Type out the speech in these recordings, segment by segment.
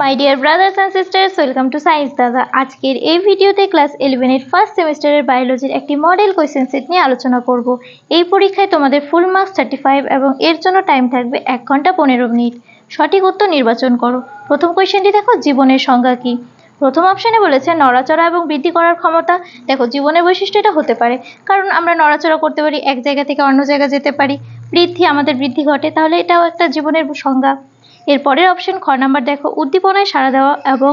My dear brothers and sisters welcome to science Dada আজকের এই ভিডিওতে ক্লাস ইলেভেনের ফার্স্ট সেমিস্টারের বায়োলজির একটি মডেল কোয়েশ্চেন সেট নিয়ে আলোচনা করব। এই পরীক্ষায় তোমাদের ফুল মার্কস থার্টি ফাইভ এবং এর জন্য টাইম থাকবে এক ঘণ্টা পনেরো মিনিট। সঠিক উত্তর নির্বাচন করো। প্রথম কোয়েশ্চেনটি দেখো, জীবনের সংজ্ঞা কী? প্রথম অপশানে বলেছে, নড়াচড়া এবং বৃদ্ধি করার ক্ষমতা। দেখো, জীবনের বৈশিষ্ট্য এটা হতে পারে। কারণ আমরা নড়াচড়া করতে পারি, এক জায়গা থেকে অন্য জায়গা যেতে পারি। বৃদ্ধি আমাদের বৃদ্ধি ঘটে, তাহলে এটাও একটা জীবনের সংজ্ঞা। এর পরের অপশন খ নাম্বার দেখো, উদ্দীপনায় সাড়া দেওয়া এবং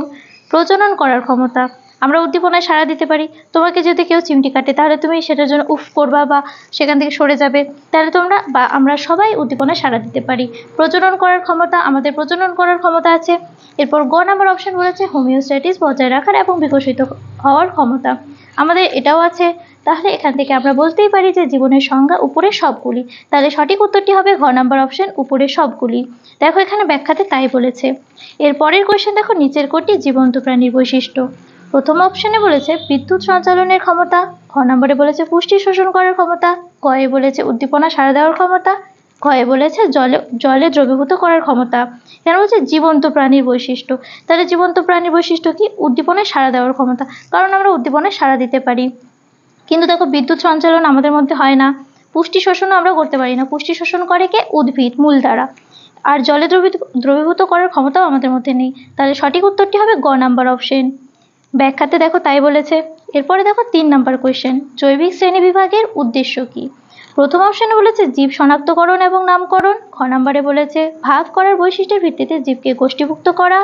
প্রজনন করার ক্ষমতা। আমরা উদ্দীপনায় সাড়া দিতে পারি। তোমাকে যদি কেউ চিমটি কাটে, তাহলে তুমি সেটার জন্য উফ করবা বা সেখান থেকে সরে যাবে। তাহলে তোমরা বা আমরা সবাই উদ্দীপনায় সাড়া দিতে পারি। প্রজনন করার ক্ষমতা, আমাদের প্রজনন করার ক্ষমতা আছে। এরপর গ নাম্বার অপশন বলেছে হোমিওস্ট্যাটিস বজায় রাখার এবং বিকশিত হওয়ার ক্ষমতা। আমাদের এটাও আছে। তাহলে এখান থেকে আমরা বলতেই পারি যে জীবনের সংজ্ঞা উপরে সবগুলি। তাহলে সঠিক উত্তরটি হবে ঘ নাম্বার অপশন উপরে সবগুলি। দেখো এখানে ব্যাখ্যাতে তাই বলেছে। এর পরের কোয়েশ্চেন দেখো, নিচের কোটি জীবন্ত প্রাণীর বৈশিষ্ট্য। প্রথম অপশনে বলেছে বিদ্যুৎ সঞ্চালনের ক্ষমতা খ নম্বরে বলেছে পুষ্টি শোষণ করার ক্ষমতা কয়ে বলেছে উদ্দীপনা সাড়া দেওয়ার ক্ষমতা ক্ষয়ে বলেছে জলে জলে দ্রবীভূত করার ক্ষমতা। কেন বলছে জীবন্ত প্রাণীর বৈশিষ্ট্য। তাহলে জীবন্ত প্রাণীর বৈশিষ্ট্য কি? উদ্দীপনায় সাড়া দেওয়ার ক্ষমতা। কারণ আমরা উদ্দীপনায় সাড়া দিতে পারি। কিন্তু দেখো বিদ্যুৎ সঞ্চালন আমাদের মধ্যে হয় না। পুষ্টি শোষণও আমরা করতে পারি না। পুষ্টি শোষণ করে কে? উদ্ভিদ, মূল দ্বারা। আর জলে দ্রবীভূত দ্রবীভূত করার ক্ষমতাও আমাদের মধ্যে নেই। তাহলে সঠিক উত্তরটি হবে গ নাম্বার অপশন ব্যাখ্যাতে দেখো তাই বলেছে। এরপরে দেখো তিন নাম্বার কোয়েশ্চেন জৈবিক শ্রেণি বিভাগের উদ্দেশ্য কি? প্রথম অপশনে বলেছে জীব শনাক্তকরণ এবং নামকরণ। খ নাম্বারে বলেছে, ভাগ করার বৈশিষ্ট্যের ভিত্তিতে জীবকে গোষ্ঠীভুক্ত করা।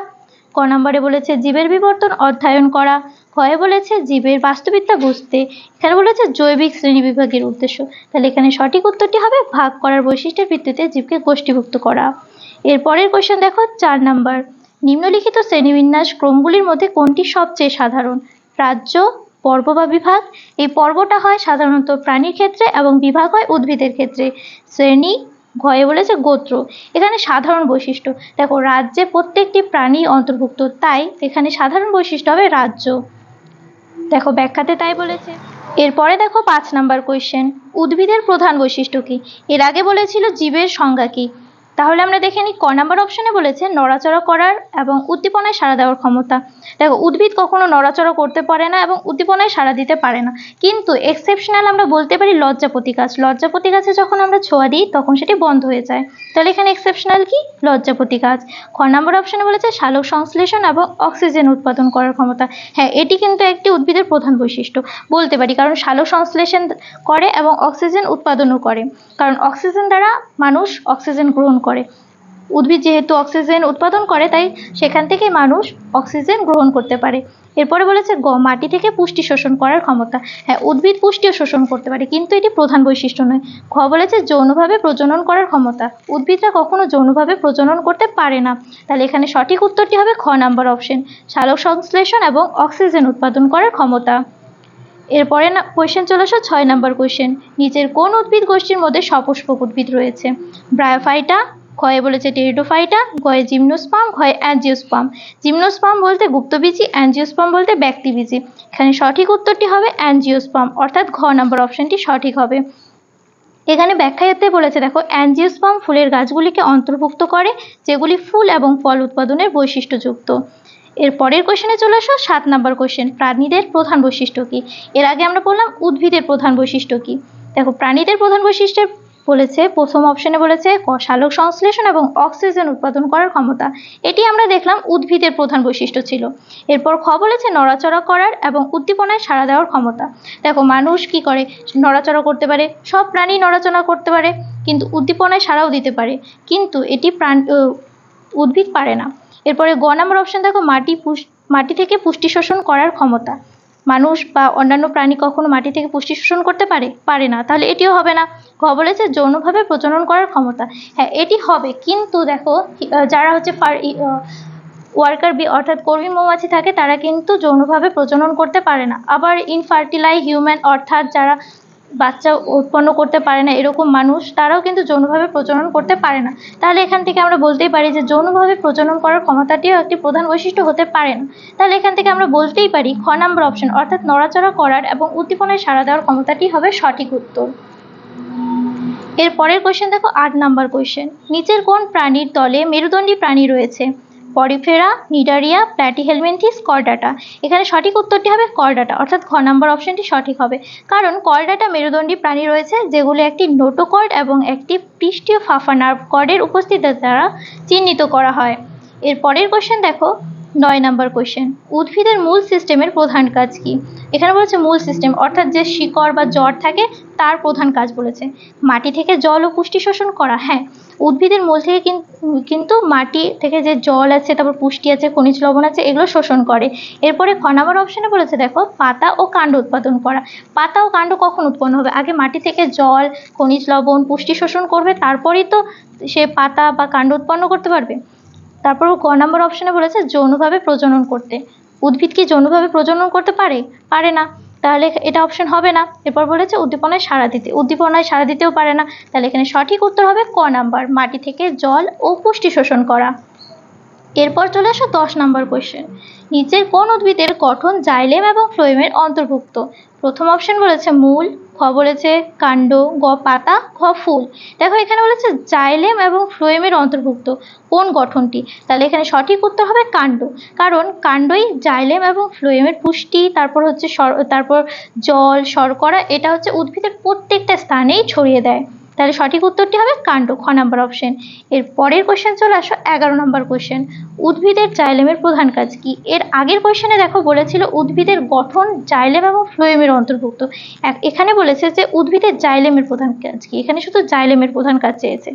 ক নম্বরে বলেছে, জীবের বিবর্তন অধ্যয়ন করা। ক্ষয়ে বলেছে, জীবের বাস্তুবিদ্যা বুঝতে। এখানে বলেছে, জৈবিক শ্রেণি বিভাগের উদ্দেশ্য। তাহলে এখানে সঠিক উত্তরটি হবে, ভাগ করার বৈশিষ্ট্যের ভিত্তিতে জীবকে গোষ্ঠীভুক্ত করা। এর পরের কোয়েশ্চেন দেখো, চার নাম্বার, নিম্নলিখিত শ্রেণীবিন্যাস ক্রমগুলির মধ্যে কোনটি সবচেয়ে সাধারণ? রাজ্য, পর্ব বা বিভাগ? এই পর্বটা হয় সাধারণত প্রাণীর ক্ষেত্রে এবং বিভাগ হয় উদ্ভিদের ক্ষেত্রে। শ্রেণি ঘয়ে বলেছে গোত্র। এখানে সাধারণ বৈশিষ্ট্য। দেখো, রাজ্যে প্রত্যেকটি প্রাণী অন্তর্ভুক্ত, তাই এখানে সাধারণ বৈশিষ্ট্য হবে রাজ্য। দেখো, ব্যাখ্যাতে তাই বলেছে। এরপরে দেখো পাঁচ নাম্বার কোয়েশ্চেন উদ্ভিদের প্রধান বৈশিষ্ট্য কি? এর আগে বলেছিল জীবের সংজ্ঞা কি? তাহলে আমরা দেখে নিই, ক নাম্বার অপশনে বলেছে নড়াচড়া করার এবং উদ্দীপনায় সাড়া দেওয়ার ক্ষমতা। দেখো, উদ্ভিদ কখনো নড়াচড়া করতে পারে না এবং উদ্দীপনায় সাড়া দিতে পারে না। কিন্তু এক্সেপশনাল আমরা বলতে পারি লজ্জাপতি গাছ লজ্জাপতি গাছে যখন আমরা ছোঁয়া দিই, তখন সেটি বন্ধ হয়ে যায়। তাহলে এখানে এক্সেপশনাল কি? লজ্জাপতি গাছ খ নাম্বার অপশনে বলেছে সালোক সংশ্লেষণ এবং অক্সিজেন উৎপাদন করার ক্ষমতা। হ্যাঁ এটি কিন্তু একটি উদ্ভিদের প্রধান বৈশিষ্ট্য। বলতে পারি, কারণ সালোক সংশ্লেষণ করে এবং অক্সিজেন উৎপাদনও করে। কারণ অক্সিজেন দ্বারা মানুষ অক্সিজেন গ্রহণ করে। উদ্ভিদ যেহেতু অক্সিজেন উৎপাদন করে, তাই সেখান থেকে মানুষ অক্সিজেন গ্রহণ করতে পারে। এরপরে বলেছে গ, মাটি থেকে পুষ্টি শোষণ করার ক্ষমতা। হ্যাঁ উদ্ভিদ পুষ্টিও শোষণ করতে পারে, কিন্তু এটি প্রধান বৈশিষ্ট্য নয়। খ বলেছে যৌনভাবে প্রজনন করার ক্ষমতা। উদ্ভিদরা কখনো যৌনভাবে প্রজনন করতে পারে না। তাহলে এখানে সঠিক উত্তরটি হবে খ নাম্বার অপশন। সালোক সংশ্লেষণ এবং অক্সিজেন উৎপাদন করার ক্ষমতা। এরপরে না কোয়েশ্চেন চলে আসো ছয় নাম্বার কোয়েশ্চেন নিচের কোন উদ্ভিদ গোষ্ঠীর মধ্যে সপুষ্পক উদ্ভিদ রয়েছে? ব্রায়োফাইটা ক্ষয়ে বলেছে টেরিডোফাইটা গয়ে জিমনোস্পাম ঘয়ে অ্যাঞ্জিওস্পাম জিমনোস্পাম বলতে গুপ্তবীজি অ্যাঞ্জিওস্পাম বলতে ব্যক্তিবীজি। এখানে সঠিক উত্তরটি হবে অ্যাঞ্জিওস্পাম অর্থাৎ ঘ নম্বর অপশনটি সঠিক হবে। এখানে ব্যাখ্যাতে বলেছে, দেখো অ্যাঞ্জিওস্পাম ফুলের গাছগুলিকে অন্তর্ভুক্ত করে, যেগুলি ফুল এবং ফল উৎপাদনের বৈশিষ্ট্যযুক্ত। এর পরের কোশ্চেনে চলে আসো, সাত নাম্বার কোশ্চেন প্রাণীদের প্রধান বৈশিষ্ট্য কী? এর আগে আমরা বললাম উদ্ভিদের প্রধান বৈশিষ্ট্য কী? দেখো, প্রাণীদের প্রধান বৈশিষ্ট্যের বলেছে, প্রথম অপশনে বলেছে সালোক সংশ্লেষণ এবং অক্সিজেন উৎপাদন করার ক্ষমতা। এটি আমরা দেখলাম উদ্ভিদের প্রধান বৈশিষ্ট্য ছিল। এরপর খ বলেছে, নড়াচড়া করার এবং উদ্দীপনায় সাড়া দেওয়ার ক্ষমতা। দেখো, মানুষ কি করে? নড়াচড়া করতে পারে, সব প্রাণী নড়াচড়া করতে পারে, কিন্তু উদ্দীপনায় সাড়াও দিতে পারে। কিন্তু এটি প্রাণ উদ্ভিদ পারে না। এরপরে গ নাম্বার অপশন দেখো, মাটি পুষ, মাটি থেকে পুষ্টি শোষণ করার ক্ষমতা। মানুষ বা অন্যান্য প্রাণী কখনো মাটি থেকে পুষ্টি শোষণ করতে পারে? পারে না। তাহলে এটিও হবে না। ঘ বলেছে যৌনভাবে প্রজনন করার ক্ষমতা। হ্যাঁ এটি হবে। কিন্তু দেখো যারা হচ্ছে ওয়ার্কার বি, অর্থাৎ কর্মী মৌমাছি থাকে, তারা কিন্তু যৌনভাবে প্রজনন করতে পারে না। আবার ইনফার্টিলাই হিউম্যান অর্থাৎ যারা বাচ্চা উৎপন্ন করতে পারে না এরকম মানুষ, তারাও কিন্তু যৌনভাবে প্রজনন করতে পারে না। তাহলে এখান থেকে আমরা বলতেই পারি যে যৌনভাবে প্রজনন করার ক্ষমতাটিও একটি প্রধান বৈশিষ্ট্য হতে পারে না। তাহলে এখান থেকে আমরা বলতেই পারি খ নাম্বার অপশন অর্থাৎ নড়াচড়া করার এবং উদ্দীপনায় সাড়া দেওয়ার ক্ষমতাটি হবে সঠিক উত্তর। এর পরের কোয়েশ্চেন দেখো আট নাম্বার কোয়েশ্চেন নিচের কোন প্রাণীর দলে মেরুদণ্ডী প্রাণী রয়েছে? পরিফেরা, নিডারিয়া প্ল্যাটিহেলমিনথিস কর্ডাটা এখানে সঠিক উত্তরটি হবে কর্ডাটা অর্থাৎ খ নাম্বার অপশনটি সঠিক হবে। কারণ কর্ডাটা মেরুদণ্ডী প্রাণী রয়েছে, যেগুলো একটি নোটোকর্ড এবং একটি পৃষ্ঠীয় ফাফানার কর্ডের উপস্থিতির দ্বারা চিহ্নিত করা হয়। এর পরের কোশ্চেন দেখো নয় নাম্বার কোশ্চেন উদ্ভিদের মূল সিস্টেমের প্রধান কাজ কি? এখানে বলেছে মূল সিস্টেম অর্থাৎ যে শিকড় বা জড় থাকে, তার প্রধান কাজ বলেছে। মাটি থেকে জল ও পুষ্টি শোষণ করা হ্যাঁ। উদ্ভিদের মূল থেকে কিন্তু মাটি থেকে যে জল আছে, তারপর পুষ্টি আছে, খনিজ লবণ আছে, এগুলো শোষণ করে। এরপরে খ নম্বর অপশানে বলেছে, দেখো, পাতা ও কাণ্ড উৎপাদন করা। পাতা ও কাণ্ড কখন উৎপন্ন হবে? আগে মাটি থেকে জল, খনিজ লবণ, পুষ্টি শোষণ করবে, তারপরেই তো সে পাতা বা কাণ্ড উৎপন্ন করতে পারবে। তারপর ক নম্বর অপশানে বলেছে যৌনভাবে প্রজনন করতে। উদ্ভিদ কি যৌনভাবে প্রজনন করতে পারে? পারে না। তাহলে এটা অপশন হবে না। এরপর বলেছে উদ্দীপনায় সাড়া দিতে। উদ্দীপনায় সাড়া দিতেও পারে না। তাহলে এখানে সঠিক উত্তর হবে ক নাম্বার, মাটি থেকে জল ও পুষ্টি শোষণ করা। এরপর চলে আসো দশ নম্বর কোয়েশ্চেন নিচের কোন উদ্ভিদের গঠন জাইলেম এবং ফ্লোয়েমের অন্তর্ভুক্ত? প্রথম অপশন বলেছে মূল খ বলেছে কাণ্ড গ পাতা, ঘ ফুল। দেখো এখানে বলেছে জাইলেম এবং ফ্লোয়েমের অন্তর্ভুক্ত। কোন গঠনটি? তাহলে এখানে সঠিক উত্তর হবে কাণ্ড। কারণ কাণ্ডই জাইলেম এবং ফ্লোয়েমের পুষ্টি, তারপর হচ্ছে তারপর জল, শর্করা, এটা হচ্ছে উদ্ভিদের প্রত্যেকটা স্থানেই ছড়িয়ে দেয়। তাহলে সঠিক উত্তরটি হবে কাণ্ড, খ নাম্বার অপশন এর পরের কোশ্চেন চলে আসো এগারো নম্বর কোশ্চেন উদ্ভিদের জাইলেমের প্রধান কাজ কি? এর আগের কোশ্চেনে দেখো বলেছিল উদ্ভিদের গঠন জাইলেম এবং ফ্লোয়েমের অন্তর্ভুক্ত। এখানে বলেছে যে উদ্ভিদের জাইলেমের প্রধান কাজ কি? এখানে শুধু জাইলেমের প্রধান কাজ চেয়েছে।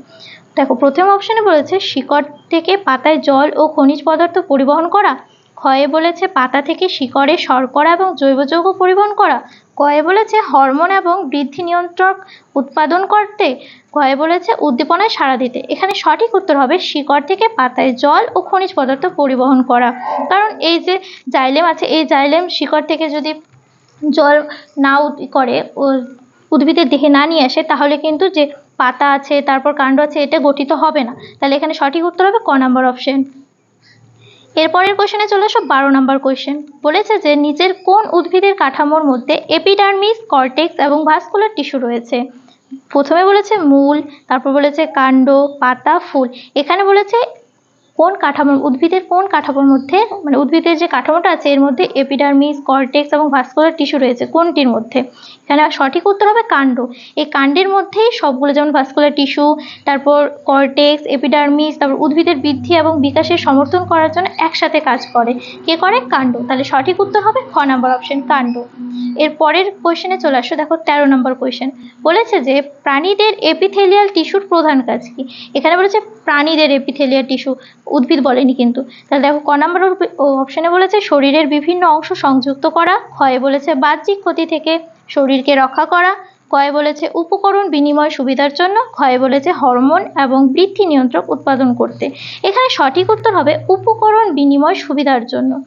দেখো, প্রথম অপশনে বলেছে শিকড় থেকে পাতায় জল ও খনিজ পদার্থ পরিবহন করা। ক্ষয়ে বলেছে পাতা থেকে শিকড়ে শর্করা এবং জৈব যৌগ পরিবহন করা। কয়ে বলেছে হরমোন এবং বৃদ্ধি নিয়ন্ত্রক উৎপাদন করতে কয়ে বলেছে উদ্দীপনায় সাড়া দিতে। এখানে সঠিক উত্তর হবে শিকড় থেকে পাতায় জল ও খনিজ পদার্থ পরিবহন করা। কারণ এই যে জাইলেম আছে, এই জাইলেম শিকড় থেকে যদি জল না করে উদ্ভিদের দেহে না নিয়ে আসে, তাহলে কিন্তু যে পাতা আছে, তারপর কাণ্ড আছে, এটা গঠিত হবে না। তাহলে এখানে সঠিক উত্তর হবে ক নাম্বার অপশন। এরপরের কোশ্চেনে চলে আসো বারো নম্বর কোশ্চেন বলেছে যে নিচের কোন উদ্ভিদের কাঠামোর মধ্যে এপিডার্মিস কর্টেক্স এবং ভাস্কুলার টিস্যু রয়েছে? প্রথমে বলেছে মূল, তারপর বলেছে কাণ্ড, পাতা, ফুল। এখানে বলেছে কোন কাঠামো উদ্ভিদের কোন কাঠামোর মধ্যে মানে উদ্ভিদের যে কাঠামোটা আছে, এর মধ্যে এপিডার্মিস কর্টেক্স এবং ভাস্কুলার টিস্যু রয়েছে, কোনটির মধ্যে? এখানে সঠিক উত্তর হবে কাণ্ড। এই কাণ্ডের মধ্যেই সবগুলো যেমন ভাস্কুলার টিস্যু তারপর কর্টেক্স এপিডার্মিস তারপর উদ্ভিদের বৃদ্ধি এবং বিকাশের সমর্থন করার জন্য একসাথে কাজ করে। কে করে? কাণ্ড। তাহলে সঠিক উত্তর হবে খ নাম্বার অপশন কাণ্ড। এর পরের কোয়েশনে চলে আসো, দেখো তেরো নম্বর কোয়েশন বলেছে যে প্রাণীদের এপিথেলিয়াল টিস্যুর প্রধান কাজ কি? এখানে বলেছে প্রাণীদের এপিথেলিয়াল টিস্যু উদ্ভিদ বলেনি কিন্তু। তাহলে দেখো, ক নম্বর অপশানে বলেছে, শরীরের বিভিন্ন অংশ সংযুক্ত করা। ক্ষয়ে বলেছে, বাহ্যিক ক্ষতি থেকে শরীরকে রক্ষা করা। কয়ে বলেছে, উপকরণ বিনিময় সুবিধার জন্য। ক্ষয়ে বলেছে, হরমোন এবং বৃদ্ধি নিয়ন্ত্রক উৎপাদন করতে। এখানে সঠিক উত্তর হবে, উপকরণ বিনিময় সুবিধার জন্য।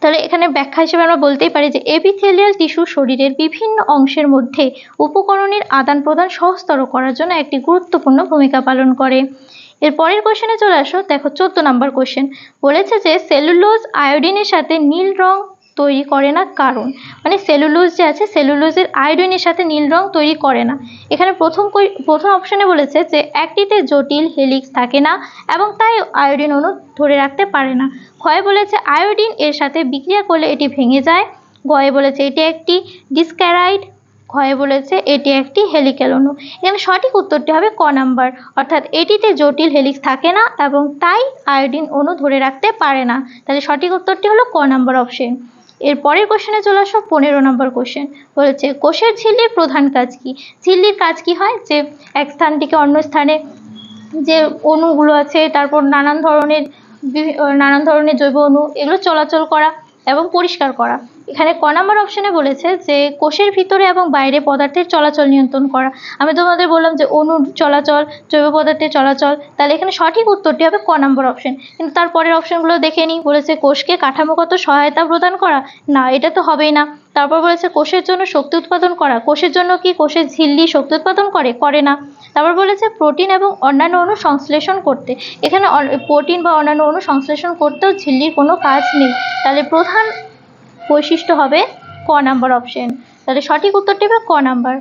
তাহলে এখানে ব্যাখ্যা হিসেবে আমরা বলতেই পারি যে এপিথেলিয়াল টিস্যু শরীরের বিভিন্ন অংশের মধ্যে উপকরণের আদান প্রদান সহজতর করার জন্য একটি গুরুত্বপূর্ণ ভূমিকা পালন করে। এর পরের কোশ্চেনে চলে আসো। দেখো, চোদ্দ নম্বর কোশ্চেন বলেছে যে সেলুলোজ আয়োডিনের সাথে নীল রং তৈরি করে না কারণ? মানে সেলুলোজ যে আছে সেলুলোজের আয়োডিনের সাথে নীল রং তৈরি করে না। এখানে প্রথম প্রথম অপশানে বলেছে যে, একটিতে জটিল হেলিক্স থাকে না এবং তাই আয়োডিন অণু ধরে রাখতে পারে না। ক্ষয় বলেছে আয়োডিন এর সাথে বিক্রিয়া করলে এটি ভেঙে যায়। গয়ে বলেছে, এটি একটি ডিসক্যারাইড ক্ষয়ে বলেছে, এটি একটি হেলিক্যাল অণু। এখানে সঠিক উত্তরটি হবে ক নাম্বার। অর্থাৎ এটিতে জটিল হেলিক্স থাকে না এবং তাই আয়োডিন অণু ধরে রাখতে পারে না। তাহলে সঠিক উত্তরটি হলো ক নাম্বার অপশন। এর পরের কোশ্চেনে চলে আসো, পনেরো নম্বর কোশ্চেন। বলেছে, কোষের ঝিল্লির প্রধান কাজ কি? ঝিল্লির কাজ কি হয়? যে এক স্থান থেকে অন্য স্থানে যে অণুগুলো আছে, তারপর নানান ধরনের নানান ধরনের জৈব অণু, এগুলো চলাচল করা এবং পরিষ্কার করা। এখানে ক নাম্বার অপশানে বলেছে যে, কোষের ভিতরে এবং বাইরে পদার্থের চলাচল নিয়ন্ত্রণ করা। আমি তোমাদের বললাম যে অণুর চলাচল, জৈব পদার্থের চলাচল, তাহলে এখানে সঠিক উত্তরটি হবে ক নাম্বার অপশন কিন্তু তারপরের অপশনগুলো দেখে নিই। বলেছে, কোষকে কাঠামোগত সহায়তা প্রদান করা? না, এটা তো হবেই না। তারপর বলেছে, কোষের জন্য শক্তি উৎপাদন করা? কোষের জন্য কি কোষের ঝিল্লি শক্তি উৎপাদন করে? করে না। তারপর বলেছে, প্রোটিন এবং অন্যান্য অণু সংশ্লেষণ করতে। এখানে প্রোটিন বা অন্যান্য অণু সংশ্লেষণ করতেও ঝিল্লির কোনো কাজ নেই। তাহলে প্রধান বৈশিষ্ট্য হবে ক নাম্বার অপশন তাহলে সঠিক উত্তরটি হবে ক নাম্বার।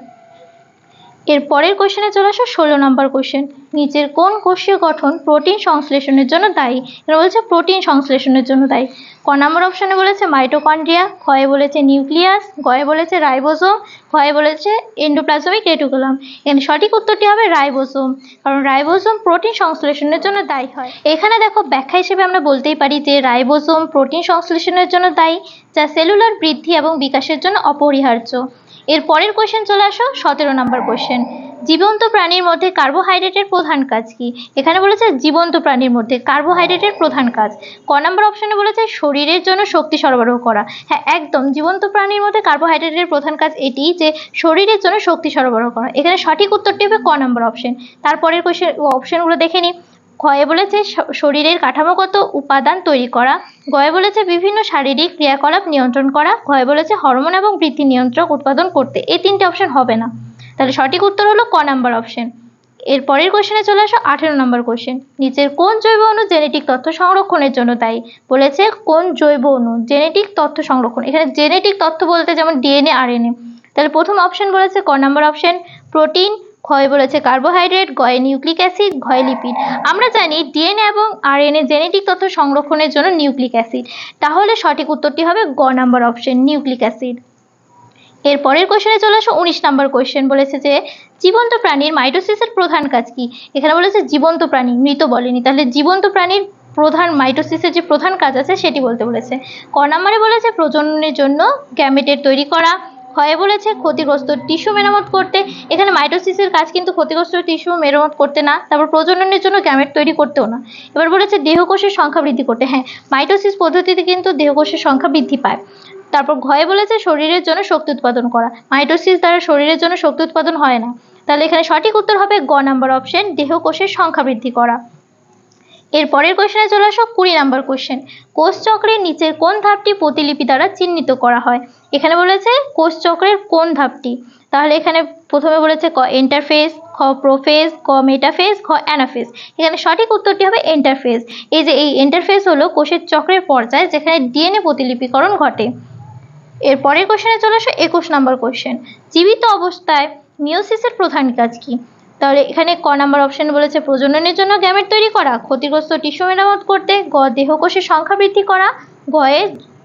এর পরের কোশ্চেনে চলে আসো, ষোলো নম্বর কোশ্চেন নিচের কোন কোষীয় গঠন প্রোটিন সংশ্লেষণের জন্য দায়ী? এটা বলেছে প্রোটিন সংশ্লেষণের জন্য দায়ী। ক নম্বর অপশনে বলেছে মাইটোকন্ড্রিয়া ক্ষয়ে বলেছে নিউক্লিয়াস গয়ে বলেছে রাইবোসোম ক্ষয়ে বলেছে এন্ডোপ্লাজমিক রেটিকুলাম এখানে সঠিক উত্তরটি হবে রাইবোসোম কারণ রাইবোসোম প্রোটিন সংশ্লেষণের জন্য দায়ী হয়। এখানে দেখো ব্যাখ্যা হিসেবে আমরা বলতেই পারি যে রাইবোসোম প্রোটিন সংশ্লেষণের জন্য দায়ী, যা সেলুলার বৃদ্ধি এবং বিকাশের জন্য অপরিহার্য। এর পরের কোশ্চেন চলে আসো, সতেরো নম্বর কোশ্চেন জীবন্ত প্রাণীর মধ্যে কার্বোহাইড্রেটের প্রধান কাজ কি? এখানে বলেছে জীবন্ত প্রাণীর মধ্যে কার্বোহাইড্রেটের প্রধান কাজ। ক নম্বর অপশনে বলেছে শরীরের জন্য শক্তি সরবরাহ করা। হ্যাঁ একদম, জীবন্ত প্রাণীর মধ্যে কার্বোহাইড্রেটের প্রধান কাজ এটি যে শরীরের জন্য শক্তি সরবরাহ করা। এখানে সঠিক উত্তরটি হবে ক নম্বর অপশন তারপরের কোশ্চেন অপশনগুলো দেখে নিই। ক্ষয়ে বলেছে শরীরের কাঠামোগত উপাদান তৈরি করা, গয়ে বলেছে বিভিন্ন শারীরিক ক্রিয়াকলাপ নিয়ন্ত্রণ করা ক্ষয়ে বলেছে হরমোন এবং বৃদ্ধি নিয়ন্ত্রক উৎপাদন করতে। এই তিনটে অপশন হবে না। তাহলে সঠিক উত্তর হলো ক নাম্বার অপশন এর পরের কোশ্চেনে চলে আসো, আঠেরো নম্বর কোশ্চেন নিচের কোন জৈব অণু জেনেটিক তথ্য সংরক্ষণের জন্য দায়ী? বলেছে কোন জৈব অণু? জেনেটিক তথ্য সংরক্ষণ। এখানে জেনেটিক তথ্য বলতে যেমন ডিএনএ আরএনএ তাহলে প্রথম অপশন বলেছে ক নাম্বার অপশন প্রোটিন ক্ষয় বলেছে কার্বোহাইড্রেট, গয়ে নিউক্লিক অ্যাসিড, ঘয়ে লিপিড। আমরা জানি ডিএনএ এবং আর আরএনএ জেনেটিক তথ্য সংরক্ষণের জন্য নিউক্লিক অ্যাসিড। তাহলে সঠিক উত্তরটি হবে গ নাম্বার অপশন, নিউক্লিক অ্যাসিড। এর পরের কোশ্চেনে চলে আসো, উনিশ নাম্বার কোশ্চেন বলেছে যে, জীবন্ত প্রাণীর মাইটোসিসের প্রধান কাজ কি? এখানে বলেছে জীবন্ত প্রাণী, মৃত বলেনি। তাহলে জীবন্ত প্রাণীর প্রধান মাইটোসিসের যে প্রধান কাজ আছে সেটি বলতে বলেছে। ক নাম্বারে বলেছে প্রজননের জন্য গ্যামেটের তৈরি করা ক্ষয়ে বলেছে, ক্ষতিগ্রস্ত টিস্যু মেরামত করতে। এখানে মাইটোসিসের কাজ কিন্তু ক্ষতিগ্রস্ত টিস্যু মেরামত করতে না, তারপর প্রজননের জন্য গ্যামেট তৈরি করতেও না। এবার বলেছে, দেহকোষের সংখ্যা বৃদ্ধি করতে। হ্যাঁ মাইটোসিস পদ্ধতিতে কিন্তু দেহকোষের সংখ্যা বৃদ্ধি পায়। তারপর ঘয়ে বলেছে, শরীরের জন্য শক্তি উৎপাদন করা। মাইটোসিস দ্বারা শরীরের জন্য শক্তি উৎপাদন হয় না। তাহলে এখানে সঠিক উত্তর হবে গ নাম্বার অপশন, দেহকোষের সংখ্যা বৃদ্ধি করা। এর পরের কোশ্চেনে চলে আসো কুড়ি নাম্বার কোশ্চেন। কোষ চক্রের নিচের কোন ধাপটি প্রতিলিপি দ্বারা চিহ্নিত করা হয়? এখানে বলেছে কোষ চক্রের কোন ধাপটি। তাহলে এখানে প্রথমে বলেছে ক ইন্টারফেস খ প্রোফেস ক মেটাফেস খ অ্যানাফেজ এখানে সঠিক উত্তরটি হবে ইন্টারফেজ এই যে এই ইন্টারফেস হলো কোষের চক্রের পর্যায় যেখানে ডিএনএ প্রতিলিপিকরণ ঘটে। এর পরের কোশ্চেনে চলে আসো একুশ নম্বর কোশ্চেন। জীবিত অবস্থায় মিওসিসের প্রধান কাজ কি? তাহলে এখানে ক নাম্বার অপশন বলেছে, প্রজননের জন্য গ্যামেট তৈরি করা, ক্ষতিগ্রস্ত টিস্যু মেরামত করতে, গ, দেহকোষের সংখ্যা বৃদ্ধি করা, গয়ে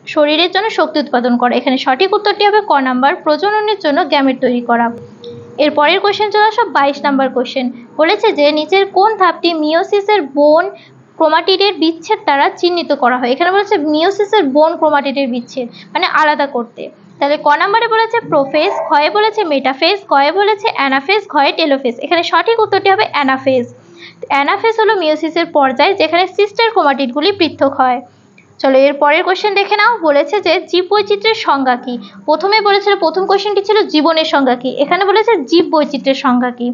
শরীরের জন্য শক্তি উৎপাদন করা। এখানে সঠিক উত্তরটি হবে ক নাম্বার, প্রজননের জন্য গ্যামেট তৈরি করা। এর পরের কোশ্চেন চলে আসো বাইশ নাম্বার কোশ্চেন বলেছে যে নিচের কোন ধাপটি মিওসিসের বোন ক্রোমাটিডের বিচ্ছেদ দ্বারা চিহ্নিত করা হয়? এখানে বলেছে মিওসিসের বোন ক্রোমাটিডের বিচ্ছেদ মানে আলাদা করতে। তাহলে ক নাম্বারে বলেছে প্রোফেজ, ক্ষয়ে বলেছে মেটাফেজ কয়ে বলেছে অ্যানাফেজ, ক্ষয়ে টেলোফেজ। এখানে সঠিক উত্তরটি হবে অ্যানাফেজ। অ্যানাফেজ হলো মিওসিসের পর্যায় যেখানে সিস্টার ক্রোমাটিডগুলি পৃথক হয়। চলো এর পরের কোশ্চেন দেখে নাও। বলেছে যে জীব বৈচিত্র্যের সংজ্ঞা কি? প্রথমে বলেছিল, প্রথম কোশ্চেনটি ছিল জীবনের সংজ্ঞা কি? এখানে বলেছে জীব বৈচিত্র্যের সংজ্ঞা কি?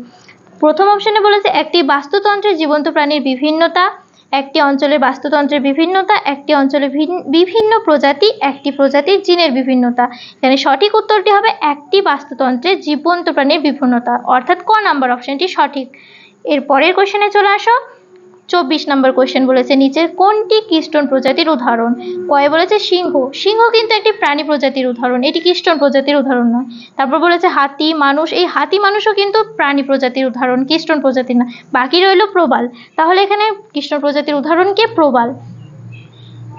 প্রথম অপশনে বলেছে, একটি বাস্তুতন্ত্রের জীবন্ত প্রাণীর বিভিন্নতা একটি অঞ্চলের বাস্তুতন্ত্রের বিভিন্নতা, একটি অঞ্চলের ভিন- বিভিন্ন প্রজাতি, একটি প্রজাতির জিনের বিভিন্নতা। এখানে সঠিক উত্তরটি হবে একটি বাস্তুতন্ত্রের জীবন্ত প্রাণীর বিভিন্নতা। অর্থাৎ ক নাম্বার অপশনটি সঠিক। এর পরের কোশ্চেনে চলে আসো। চব্বিশ নম্বর কোশ্চেন বলেছে, নিচের কোনটি কিস্টন প্রজাতির উদাহরণ? কয়ে বলেছে সিংহ। সিংহ কিন্তু একটি প্রাণী প্রজাতির উদাহরণ। এটি কিস্টন প্রজাতির উদাহরণ নয়। তারপর বলেছে হাতি, মানুষ। এই হাতি, মানুষও কিন্তু প্রাণী প্রজাতির উদাহরণ কিস্টন প্রজাতির না। বাকি রইল প্রবাল। তাহলে এখানে কিস্টন প্রজাতির উদাহরণ কে? প্রবাল।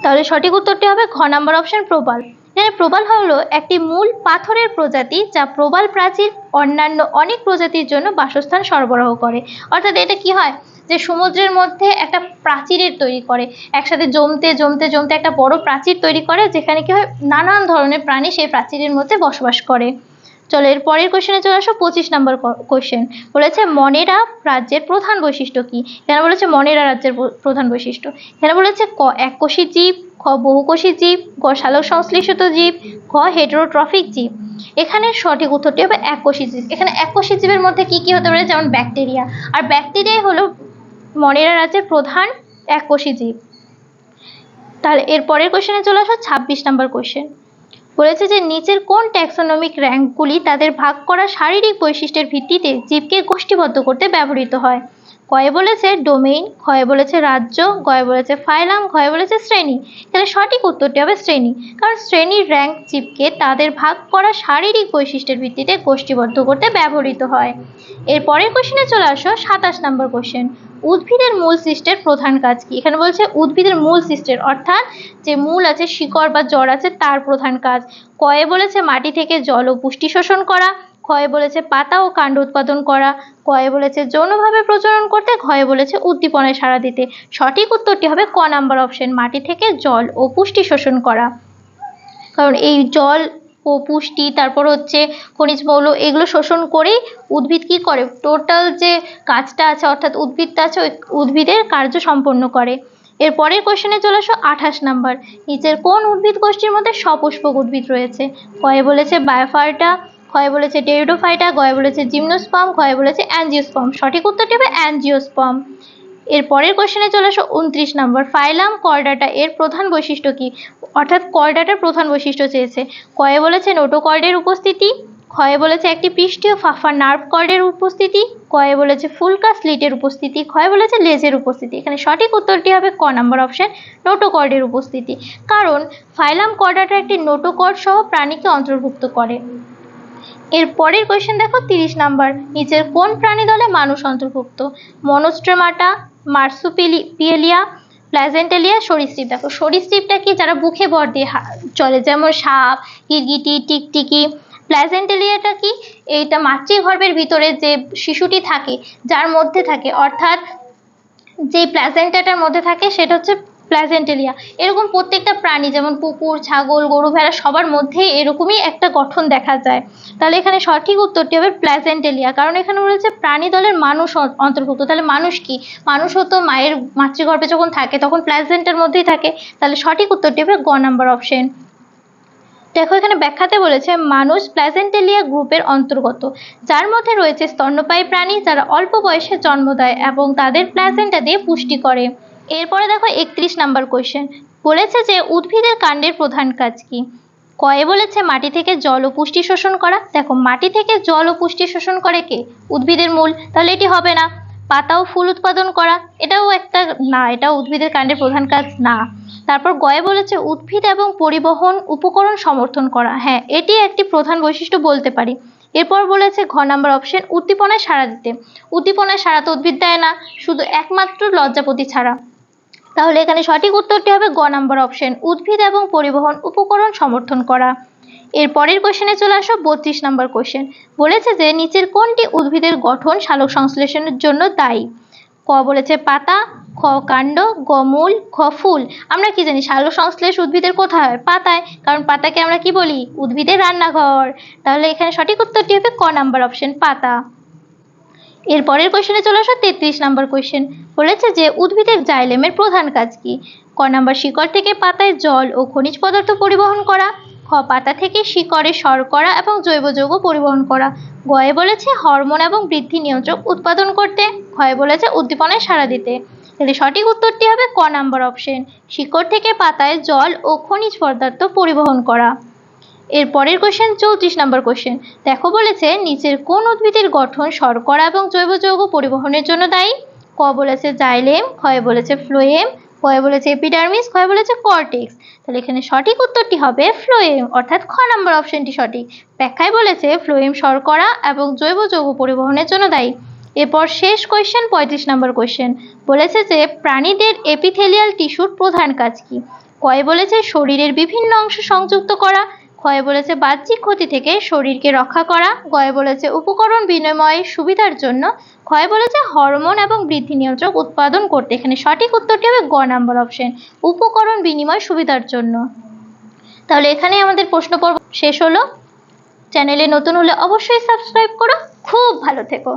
তাহলে সঠিক উত্তরটি হবে ঘ নাম্বার অপশন প্রবাল। এখানে প্রবাল হলো একটি মূল পাথরের প্রজাতি যা প্রবাল প্রাচীর অন্যান্য অনেক প্রজাতির জন্য বাসস্থান সরবরাহ করে। অর্থাৎ এটা কি হয়? যে সমুদ্রের মধ্যে একটা প্রাচীরের তৈরি করে। একসাথে জমতে জমতে জমতে একটা বড় প্রাচীর তৈরি করে, যেখানে কি হয় নানান ধরনের প্রাণী সেই প্রাচীরের মধ্যে বসবাস করে। চলো এর পরের কোশ্চেনে চলে আসো, পঁচিশ নম্বর কোশ্চেন বলেছে, মনেরা রাজ্যের প্রধান বৈশিষ্ট্য কি? এখানে বলেছে, মনেরা রাজ্যের প্রধান বৈশিষ্ট্য। এখানে বলেছে, ক, এককোষী জীব, খ, বহুকোষী জীব, গ, সালোক সংশ্লিষ্ট জীব খ হেটেরোট্রফিক জীব। এখানে সঠিক উত্তরটি হবে এককোষী জীব। এখানে এককোষী জীবের মধ্যে কি কি হতে পারে? যেমন ব্যাকটেরিয়া। আর ব্যাকটেরিয়াই হলো মনেরা রাজ্যের প্রধান এককোষী জীব। তাহলে এর পরের কোশ্চেনে চলে আসো, ছাব্বিশ নম্বর কোশ্চেন বলেছে যে নিচের কোন ট্যাক্সোনমিক র্যাঙ্কগুলি তাদের ভাগ করা শারীরিক বৈশিষ্ট্যের ভিত্তিতে জীবকে গোষ্ঠীবদ্ধ করতে ব্যবহৃত হয়? কয়ে বলেছে ডোমেইন ক্ষয়ে বলেছে রাজ্য গয়ে বলেছে ফাইলাম ঘয়ে বলেছে শ্রেণি? তাহলে সঠিক উত্তরটি হবে শ্রেণি। কারণ শ্রেণির র্যাঙ্ক চিপকে তাদের ভাগ করা শারীরিক বৈশিষ্ট্যের ভিত্তিতে গোষ্ঠীবদ্ধ করতে ব্যবহৃত হয়। এর পরের কোশ্চেনে চলে আসো, সাতাশ নম্বর কোশ্চেন উদ্ভিদের মূল সৃষ্টের প্রধান কাজ কি? এখানে বলছে উদ্ভিদের মূল সৃষ্টের অর্থাৎ যে মূল আছে, শিকড় বা জড় আছে, তার প্রধান কাজ। কয়ে বলেছে মাটি থেকে জল ও পুষ্টি শোষণ করা ক্ষয়ে বলেছে পাতা ও কাণ্ড উৎপাদন করা কয়ে বলেছে যৌনভাবে প্রজনন করতে, ক্ষয়ে বলেছে উদ্দীপনায় সাড়া দিতে। সঠিক উত্তরটি হবে ক নাম্বার অপশন, মাটি থেকে জল ও পুষ্টি শোষণ করা। কারণ এই জল ও পুষ্টি, তারপর হচ্ছে খনিজ মৌল, এগুলো শোষণ করেই উদ্ভিদ কি করে? টোটাল যে কাজটা আছে, অর্থাৎ উদ্ভিদটা আছে, ওই উদ্ভিদের কার্য সম্পন্ন করে। এর পরের কোশ্চেনে চলে আসো আঠাশ নাম্বার। নিচের কোন উদ্ভিদ গোষ্ঠীর মধ্যে সপুষ্পক উদ্ভিদ রয়েছে? কয়ে বলেছে বায়োফার্টা ক্ষয়ে বলেছে টেরিডোফাইটা গয়ে বলেছে জিমনোস্পাম, ক্ষয়ে বলেছে অ্যাঞ্জিওস্পাম সঠিক উত্তরটি হবে অ্যাঞ্জিওস্পাম এর পরের কোশ্চেনে চলে আসো উনত্রিশ নম্বর। ফাইলাম কর্ডাটা এর প্রধান বৈশিষ্ট্য কি? অর্থাৎ কর্ডাটার প্রধান বৈশিষ্ট্য চেয়েছে। কয়ে বলেছে নোটোকর্ডের উপস্থিতি, ক্ষয়ে বলেছে একটি পৃষ্ঠীয় ফাফা নার্ভ কর্ডের উপস্থিতি কয়ে বলেছে ফুলকা স্লিটের উপস্থিতি, ক্ষয়ে বলেছে লেজের উপস্থিতি। এখানে সঠিক উত্তরটি হবে ক নাম্বার অপশন নোটোকর্ডের উপস্থিতি। কারণ ফাইলাম কর্ডাটা একটি নোটোকর্ড সহ প্রাণীকে অন্তর্ভুক্ত করে। এর পরের কোয়েশ্চেন দেখো তিরিশ নাম্বার। নিচের কোন প্রাণী দলে মানুষ অন্তর্ভুক্ত? মনোস্ট্রেমাটা মার্সুপিলি পিয়েলিয়া প্ল্যাজেন্টেলিয়া সরীসৃপ। দেখো, সরীসৃপটা কি? যারা বুকে ভর দিয়ে চলে। যেমন সাপ, গিরগিটি, টিকটিকি। প্ল্যাজেন্টেলিয়াটা কি? এইটা মাতৃগর্ভের ভিতরে যে শিশুটি থাকে, যার মধ্যে থাকে। অর্থাৎ যে প্ল্যাজেন্টাটার মধ্যে থাকে, সেটা হচ্ছে প্ল্যাজেন্টেলিয়া এরকম প্রত্যেকটা প্রাণী, যেমন কুকুর, ছাগল, গরু, ভেড়া, সবার মধ্যে এরকমই একটা গঠন দেখা যায়। তাহলে এখানে সঠিক উত্তরটি হবে প্ল্যাজেন্টেলিয়া কারণ এখানে বলেছে প্রাণী দলের মানুষ অন্তর্ভুক্ত। তাহলে মানুষ কি? মানুষ হতো মায়ের মাতৃগর্ভে যখন থাকে, তখন প্ল্যাজেন্টের মধ্যেই থাকে। তাহলে সঠিক উত্তরটি হবে গ নাম্বার অপশন। দেখো, এখানে ব্যাখ্যাতে বলেছে মানুষ প্ল্যাজেন্টেলিয়া গ্রুপের অন্তর্গত, যার মধ্যে রয়েছে স্তন্যপায়ী প্রাণী, যারা অল্প বয়সে জন্ম দেয় এবং তাদের প্ল্যাজেন্টা দিয়ে পুষ্টি করে। এরপরে দেখো একত্রিশ নাম্বার কোয়েশ্চেন বলেছে যে উদ্ভিদের কাণ্ডের প্রধান কাজ কি? কয়ে বলেছে মাটি থেকে জল ও পুষ্টি শোষণ করা। দেখো, মাটি থেকে জল ও পুষ্টি শোষণ করে কে? উদ্ভিদের মূল। তাহলে এটি হবে না। পাতা ও ফুল উৎপাদন করা। এটাও একটা, না এটা উদ্ভিদের কাণ্ডের প্রধান কাজ না। তারপর গয়ে বলেছে উদ্ভিদ এবং পরিবহন উপকরণ সমর্থন করা। হ্যাঁ এটি একটি প্রধান বৈশিষ্ট্য বলতে পারি। এরপর বলেছে ঘ নাম্বার অপশন উদ্দীপনায় সাড়া দিতে। উদ্দীপনায় সাড়া তো উদ্ভিদ দেয় না। শুধু একমাত্র লজ্জাপতি ছাড়া। তাহলে এখানে সঠিক উত্তরটি হবে গ নাম্বার অপশন, উদ্ভিদ এবং পরিবহন উপকরণ সমর্থন করা। এর পরের কোশ্চেনে চলে আসো, বত্রিশ নাম্বার কোশ্চেন বলেছে যে, নিচের কোনটি উদ্ভিদের গঠন সালোক সংশ্লেষণের জন্য দায়ী? ক বলেছে পাতা, খ কাণ্ড, গ মূল, খ ফুল। আমরা কি জানি, সালোক সংশ্লেষ উদ্ভিদের কোথায় হয়? পাতায়। কারণ পাতাকে আমরা কি বলি? উদ্ভিদের রান্নাঘর। তাহলে এখানে সঠিক উত্তরটি হবে ক নাম্বার অপশন, পাতা। এর পরের কোশ্চেনে চলে আসো তেত্রিশ নাম্বার কোশ্চেন বলেছে যে, উদ্ভিদের জাইলেমের প্রধান কাজ কি? ক নাম্বার, শিকড় থেকে পাতায় জল ও খনিজ পদার্থ পরিবহন করা। খ, পাতা থেকে শিকড়ে শর্করা এবং জৈব যৌগ পরিবহন করা। গয়ে বলেছে হরমোন এবং বৃদ্ধি নিয়ন্ত্রক উৎপাদন করতে। ক্ষয়ে বলেছে উদ্দীপনায় সাড়া দিতে। তাহলে সঠিক উত্তরটি হবে ক নাম্বার অপশন শিকড় থেকে পাতায় জল ও খনিজ পদার্থ পরিবহন করা। এর পরের কোশ্চেন চৌত্রিশ নম্বর কোশ্চেন দেখো বলেছে, নিচের কোন উদ্ভিদের গঠন শর্করা এবং জৈব যৌগ পরিবহনের জন্য দায়ী? ক বলেছে জাইলেম ক্ষয় বলেছে ফ্লোয়েম কয়ে বলেছে এপিডার্মিস ক্ষয় বলেছে কর্টেক্স তাহলে এখানে সঠিক উত্তরটি হবে ফ্লোয়েম, অর্থাৎ খ নম্বর অপশনটি সঠিক। ব্যাখ্যায় বলেছে, ফ্লোয়েম শর্করা এবং জৈব যৌগ পরিবহনের জন্য দায়ী। এরপর শেষ কোয়েশ্চেন পঁয়ত্রিশ নম্বর কোয়েশ্চেন বলেছে যে, প্রাণীদের এপিথেলিয়াল টিস্যুর প্রধান কাজ কি? কয়ে বলেছে, শরীরের বিভিন্ন অংশ সংযুক্ত করা ক্ষয়ে বলেছে বাহ্যিক ক্ষতি থেকে শরীরকে রক্ষা করা, গয়ে বলেছে উপকরণ বিনিময়ের সুবিধার জন্য, ক্ষয় বলেছে হরমোন এবং বৃদ্ধি নিয়ন্ত্রক উৎপাদন করতে। এখানে সঠিক উত্তরটি হবে গ নাম্বার অপশন, উপকরণ বিনিময় সুবিধার জন্য। তাহলে এখানেই আমাদের প্রশ্ন পর্ব শেষ হলো। চ্যানেলে নতুন হলে অবশ্যই সাবস্ক্রাইব করো। খুব ভালো থেকো।